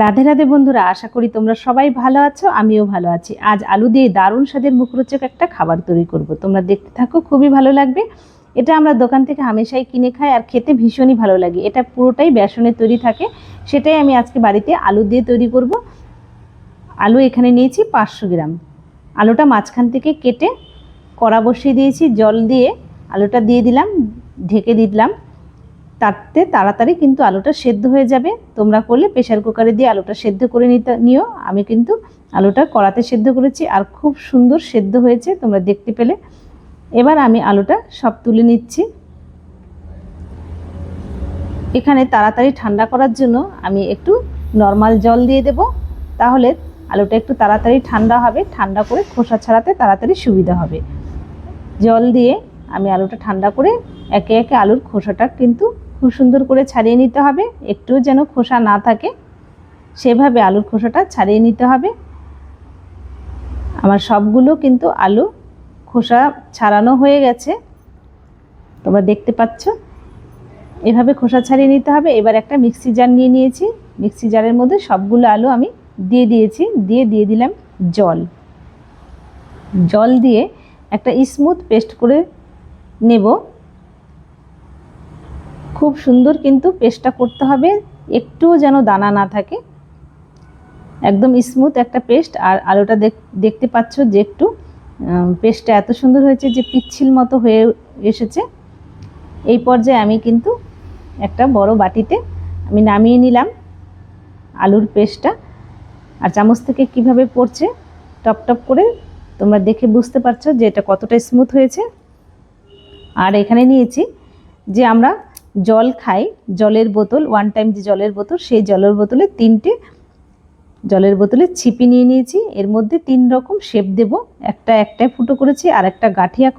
রাধে রাধে বন্ধুরা, আশা করি তোমরা সবাই ভালো আছো, আমিও ভালো আছি। আজ আলু দিয়ে দারুণ স্বাদের মুখরোচক একটা খাবার তৈরি করব। তোমরা দেখতে থাকো, খুবই ভালো লাগবে। এটা আমরা দোকান থেকে হামেশাই কিনে খাই আর খেতে ভীষণই ভালো লাগে। এটা পুরোটাই বেসনের তৈরি থাকে। সেটাই আমি আজকে বাড়িতে আলু দিয়ে তৈরি করব। আলু এখানে নিয়েছি পাঁচশো গ্রাম। আলুটা মাঝখান থেকে কেটে কড়া বসিয়ে দিয়েছি, জল দিয়ে আলুটা দিয়ে দিলাম, ঢেকে দিলাম। তাতে তাড়াতাড়ি কিন্তু আলুটা সেদ্ধ হয়ে যাবে। তোমরা করলে প্রেশার কুকারে দিয়ে আলুটা সেদ্ধ করে নিতে নিও। আমি কিন্তু আলুটা কড়াতে সেদ্ধ করেছি আর খুব সুন্দর সেদ্ধ হয়েছে, তোমরা দেখতে পেলে। এবার আমি আলুটা সব তুলে নিচ্ছি। এখানে তাড়াতাড়ি ঠান্ডা করার জন্য আমি একটু নর্মাল জল দিয়ে দেব। তাহলে আলুটা একটু তাড়াতাড়ি ঠান্ডা হবে, ঠান্ডা করে খোসা ছাড়াতে তাড়াতাড়ি সুবিধা হবে। জল দিয়ে আমি আলুটা ঠান্ডা করে একে একে আলুর খোসাটা কিন্তু খুব সুন্দর করে ছাড়িয়ে নিতে হবে। একটুও যেন খোসা না থাকে, সেভাবে আলুর খোসাটা ছাড়িয়ে নিতে হবে। আমার সবগুলো কিন্তু আলু খোসা ছাড়ানো হয়ে গেছে। তোমরা দেখতে পাচ্ছ? এভাবে খোসা ছাড়িয়ে নিতে হবে। এবার একটা মিক্সি জার নিয়ে নিয়েছি। মিক্সি জারের মধ্যে সবগুলো আলু আমি দিয়ে দিয়েছি। দিয়ে দিয়ে দিলাম জল। জল দিয়ে একটা স্মুথ পেস্ট করে নেব। খুব সুন্দর কিন্তু পেস্টটা করতে হবে, একটুও যেন দানা না থাকে। একদম স্মুথ একটা পেস্ট, আর আলুটা দেখতে পাচ্ছ যে একটু পেস্টটা এত সুন্দর হয়েছে যে পিচ্ছিল মতো হয়ে এসেছে। এই পর্যায়ে আমি কিন্তু একটা বড় বাটিতে আমি নামিয়ে নিলাম আলুর পেস্টটা। আর চামচ থেকে কীভাবে পড়ছে, টপ টপ করে তোমরা দেখে বুঝতে পারছ যে এটা কতটা স্মুথ হয়েছে। আর এখানে নিয়েছি যে আমরা জল খাই, জলের বোতল ওয়ান টাইম যে জলের বোতল, সেই জলের বোতলে তিনটে, জলের বোতলে ছিপি নিয়ে নিয়েছি। এর মধ্যে তিন রকম শেপ দেব। একটা একটাই ফুটো করেছি, আর একটা গাঠিয়া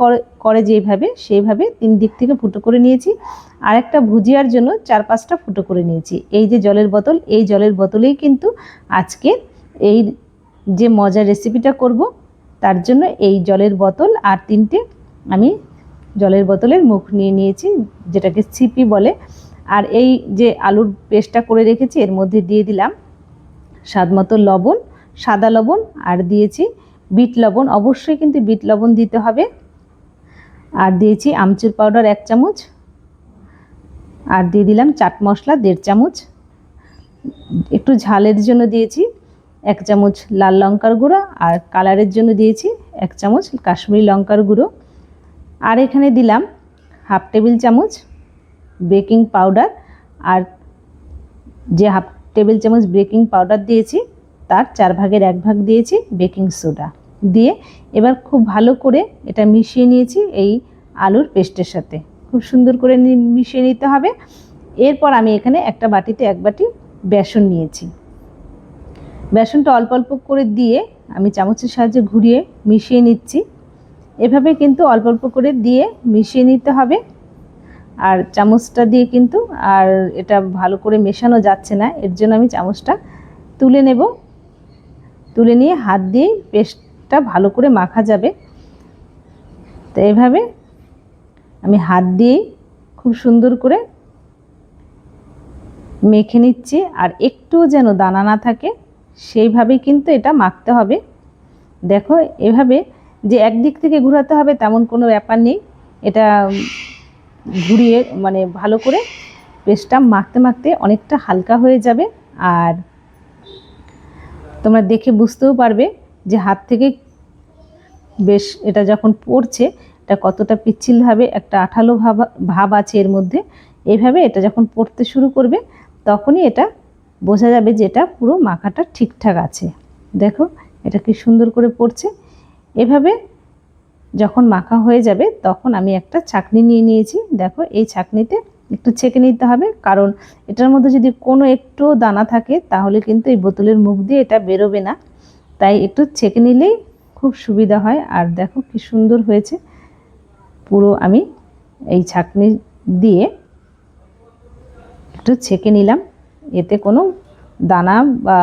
করে যেইভাবে সেইভাবে তিন দিক থেকে ফুটো করে নিয়েছি। আর একটা ভুজিয়ার জন্য চার পাঁচটা ফুটো করে নিয়েছি। এই যে জলের বোতল, এই জলের বোতলেই কিন্তু আজকে এই যে মজার রেসিপিটা করব, তার জন্য এই জলের বোতল আর তিনটে আমি জলের বোতলের মুখ নিয়ে নিয়েছি, যেটাকে ছিপি বলে। আর এই যে আলুর পেস্টটা করে রেখেছি, এর মধ্যে দিয়ে দিলাম স্বাদ মতো লবণ, সাদা লবণ, আর দিয়েছি বিট লবণ। অবশ্যই কিন্তু বিট লবণ দিতে হবে। আর দিয়েছি আমচুর পাউডার এক চামচ। আর দিয়ে দিলাম চাট মশলা দেড় চামচ। একটু ঝালের জন্য দিয়েছি এক চামচ লাল লঙ্কার গুঁড়ো, আর কালারের জন্য দিয়েছি এক চামচ কাশ্মীরি লঙ্কার গুঁড়ো। আর এখানে দিলাম হাফ টেবিল চামচ বেকিং পাউডার। আর যে হাফ টেবিল চামচ বেকিং পাউডার দিয়েছি, তার চার ভাগের এক ভাগ দিয়েছি বেকিং সোডা। দিয়ে এবার খুব ভালো করে এটা মিশিয়ে নিয়েছি এই আলুর পেস্টের সাথে। খুব সুন্দর করে মিশিয়ে নিতে হবে। এরপর আমি এখানে একটা বাটিতে এক বাটি বেসন নিয়েছি। বেসনটা অল্প অল্প করে দিয়ে আমি চামচের সাহায্যে ঘুরিয়ে মিশিয়ে নিচ্ছি। এভাবে কিন্তু অল্প অল্প করে দিয়ে মিশিয়ে নিতে হবে। আর চামচটা দিয়ে কিন্তু, আর এটা ভালো করে মেশানো যাচ্ছে না, এর জন্য আমি চামচটা তুলে নেব। তুলে নিয়ে হাত দিয়েই পেস্টটা ভালো করে মাখা যাবে। তো এভাবে আমি হাত দিয়েই খুব সুন্দর করে মেখে নিচ্ছি, আর একটুও যেন দানা না থাকে সেইভাবেই কিন্তু এটা মাখতে হবে। দেখো, এভাবে যে একদিক থেকে ঘোরাতে হবে তেমন কোনো ব্যাপার নেই। এটা ঘুরিয়ে মানে ভালো করে পেস্টটা মাখতে মাখতে অনেকটা হালকা হয়ে যাবে আর তোমরা দেখে বুঝতেও পারবে যে হাত থেকে বেশ এটা যখন পড়ছে, এটা কতটা পিচ্ছিলভাবে একটা আঠালো ভাব ভাব আছে এর মধ্যে। এইভাবে এটা যখন পড়তে শুরু করবে, তখনই এটা বোঝা যাবে যে এটা পুরো মাখাটা ঠিকঠাক আছে। দেখো, এটা কি সুন্দর করে পড়ছে। এভাবে যখন মাখা হয়ে যাবে তখন আমি একটা ছাকনি নিয়ে নিয়েছি। দেখো, এই ছাকনিতে একটু ছেঁকে নিতে হবে, কারণ এটার মধ্যে যদি কোনো একটু দানা থাকে তাহলে কিন্তু এই বোতলের মুখ দিয়ে এটা বেরোবে না। তাই একটু ছেঁকে নিলেই খুব সুবিধা হয়। আর দেখো কি সুন্দর হয়েছে। পুরো আমি এই ছাকনি দিয়ে একটু ছেঁকে নিলাম। এতে কোনো দানা বা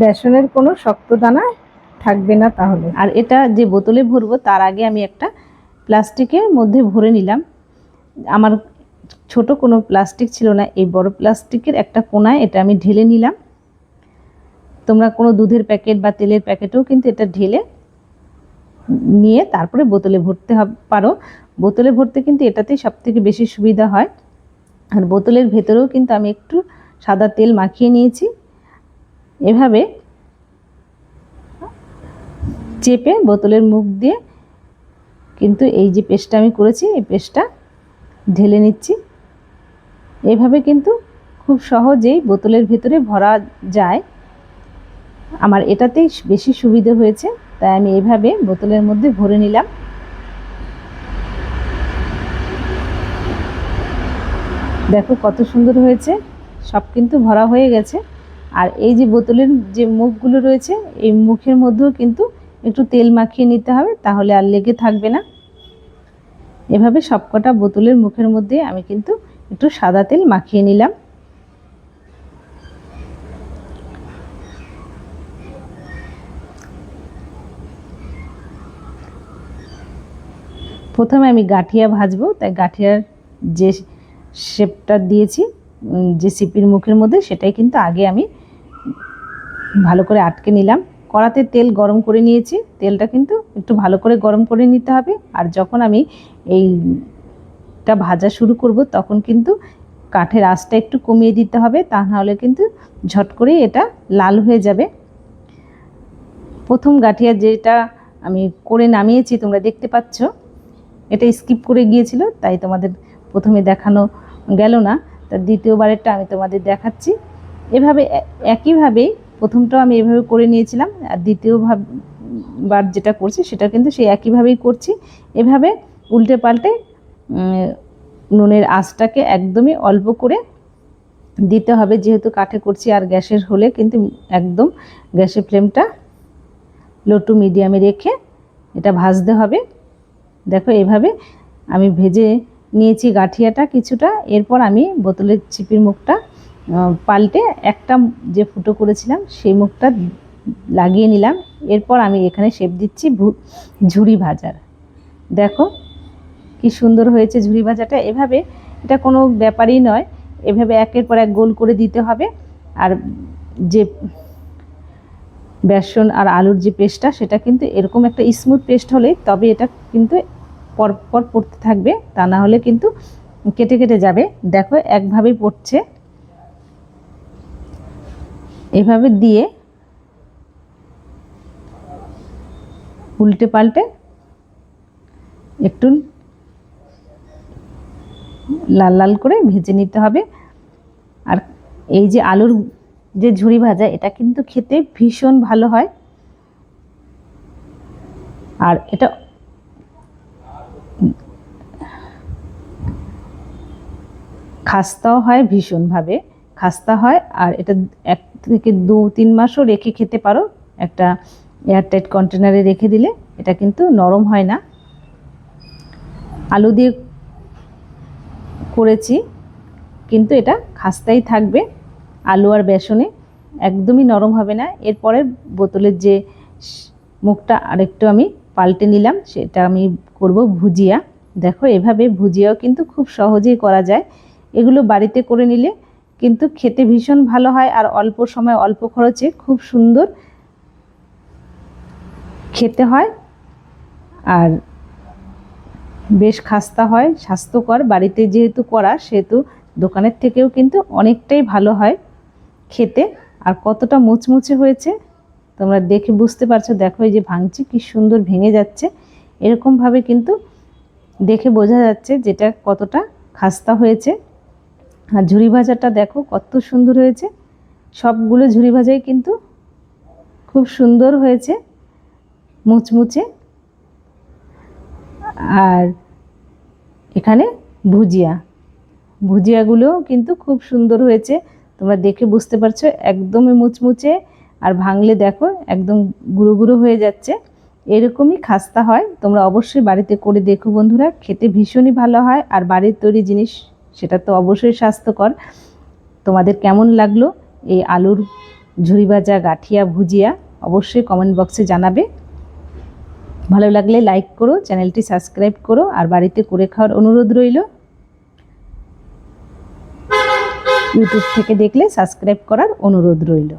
বেসনের কোনো শক্ত দানা থাকবে না তাহলে। আর এটা যে বোতলে ভরবো, তার আগে আমি একটা প্লাস্টিকের মধ্যে ভরে নিলাম। আমার ছোট কোনো প্লাস্টিক ছিল না, এই বড় প্লাস্টিকের একটা কোনায় এটা আমি ঢেলে নিলাম। তোমরা কোনো দুধের প্যাকেট বা তেলের প্যাকেটেও কিন্তু এটা ঢেলে নিয়ে তারপরে বোতলে ভরতে পারো। বোতলে ভরতে কিন্তু এটাতেই সব থেকে বেশি সুবিধা হয়। আর বোতলের ভেতরেও কিন্তু আমি একটু সাদা তেল মাখিয়ে নিয়েছি। এভাবে চেপে বোতলের মুখ দিয়ে, কিন্তু এই যে পেস্টটা আমি করেছি, এই পেস্টটা ঢেলে নিচ্ছি। এভাবে কিন্তু খুব সহজেই বোতলের ভেতরে ভরা যায়। আমার এটাতেই বেশি সুবিধে হয়েছে, তাই আমি এভাবে বোতলের মধ্যে ভরে নিলাম। দেখো কত সুন্দর হয়েছে, সব কিন্তু ভরা হয়ে গেছে। আর এই যে বোতলের যে মুখগুলো রয়েছে, এই মুখের মধ্যেও কিন্তু একটু তেল মাখিয়ে নিতে হবে, তাহলে আর লেগে থাকবে না। এভাবে সবকটা বোতলের মুখের মধ্যে আমি কিন্তু একটু সাদা তেল মাখিয়ে নিলাম। প্রথমে আমি গাঠিয়া ভাজবো, তাই গাঠিয়ার যে শেপটা দিয়েছি যে সিপির মুখের মধ্যে, সেটাই কিন্তু আগে আমি ভালো করে আটকে নিলাম। কড়াতে তেল গরম করে নিয়েছি। তেলটা কিন্তু একটু ভালো করে গরম করে নিতে হবে। আর যখন আমি এইটা ভাজা শুরু করব, তখন কিন্তু কাঠের আঁচটা একটু কমিয়ে দিতে হবে। তা নাহলে কিন্তু ঝট করে এটা লাল হয়ে যাবে। প্রথম গাঠিয়া যেটা আমি করে নামিয়েছি, তোমরা দেখতে পাচ্ছ। এটা স্কিপ করে গিয়েছিল, তাই তোমাদের প্রথমে দেখানো গেল না। তা দ্বিতীয়বারেরটা আমি তোমাদের দেখাচ্ছি। এভাবে একইভাবেই প্রথমটাও আমি এভাবে করে নিয়েছিলাম, আর দ্বিতীয় ভাব বার যেটা করছি সেটা কিন্তু সেই একইভাবেই করছি। এভাবে উল্টে পাল্টে নুনের আঁচটাকে একদমই অল্প করে দিতে হবে। যেহেতু কাঠে করছি আর গ্যাসের হলে কিন্তু একদম গ্যাসের ফ্লেমটা লো টু মিডিয়ামে রেখে এটা ভাজতে হবে। দেখো এভাবে আমি ভেজে নিয়েছি গাঠিয়াটা কিছুটা। এরপর আমি বোতলের চিপির মুখটা পাল্টে একটা যে ফুটো করেছিলাম, সেই মুখটা লাগিয়ে নিলাম। এরপর আমি এখানে শেপ দিচ্ছি ঝুড়ি ভাজার। দেখো কি সুন্দর হয়েছে ঝুড়ি ভাজাটা। এভাবে এটা কোনো ব্যাপারই নয়। এভাবে একের পর এক গোল করে দিতে হবে। আর যে বেসন আর আলুর যে পেস্টটা, সেটা কিন্তু এরকম একটা স্মুথ পেস্ট হলে তবে এটা কিন্তু পরপর পড়তে থাকবে। তা না হলে কিন্তু কেটে কেটে যাবে। দেখো একভাবেই পড়ছে। এভাবে দিয়ে উল্টে পাল্টে একটু লাল লাল করে ভেজে নিতে হবে। আর এই যে আলুর যে ঝুড়ি ভাজা, এটা কিন্তু খেতে ভীষণ ভালো হয়। আর এটা খাস্তাও হয় ভীষণভাবে। খাস্তা হয় আর এটা এক থেকে দু, তিন মাসও রেখে খেতে পারো। একটা এয়ারটাইট কন্টেনারে রেখে দিলে এটা কিন্তু নরম হয় না। আলু দিয়ে করেছি, কিন্তু এটা খাস্তাই থাকবে। আলু আর বেসনে একদমই নরম হবে না। এরপরের বোতলের যে মুখটা আরেকটু আমি পাল্টে নিলাম, সেটা আমি করব ভুজিয়া। দেখো, এভাবে ভুজিয়াও কিন্তু খুব সহজেই করা যায়। এগুলো বাড়িতে করে নিলে কিন্তু খেতে ভীষণ ভালো হয় আর অল্প সময় অল্প খরচে খুব সুন্দর খেতে হয় আর বেশ খাস্তা হয়, স্বাস্থ্যকর। বাড়িতে যেহেতু করা সেহেতু দোকানের থেকেও কিন্তু অনেকটাই ভালো হয় খেতে। আর কতটা মুচমুচে হয়েছে তোমরা দেখে বুঝতে পারছ। দেখো এই যে ভাঙছি কি সুন্দর ভেঙে যাচ্ছে। এরকমভাবে কিন্তু দেখে বোঝা যাচ্ছে যেটা কতটা খাস্তা হয়েছে। আর ঝুড়ি ভাজাটা দেখো কত সুন্দর হয়েছে। সবগুলো ঝুড়ি ভাজাই কিন্তু খুব সুন্দর হয়েছে, মুচমুচে। আর এখানে ভুজিয়া। ভুজিয়াগুলোও কিন্তু খুব সুন্দর হয়েছে, তোমরা দেখে বুঝতে পারছ, একদমই মুচমুচে। আর ভাঙলে দেখো একদম গুঁড়ো গুঁড়ো হয়ে যাচ্ছে। এরকমই খাস্তা হয়, তোমরা অবশ্যই বাড়িতে করে দেখো বন্ধুরা, খেতে ভীষণই ভালো হয়। আর বাড়ির তৈরি জিনিস সেটা তো অবশ্যই স্বাস্থ্যকর। তোমাদের কেমন লাগল এই আলুর ঝুরি ভাজা গাঠিয়া ভুজিয়া? অবশ্যই কমেন্ট বক্সে জানাবে। ভালো লাগলে লাইক করো, চ্যানেলটি সাবস্ক্রাইব করো, আর বাড়িতে করে খাওয়ার অনুরোধ রইল। ইউটিউব থেকে দেখলে সাবস্ক্রাইব করার অনুরোধ রইল।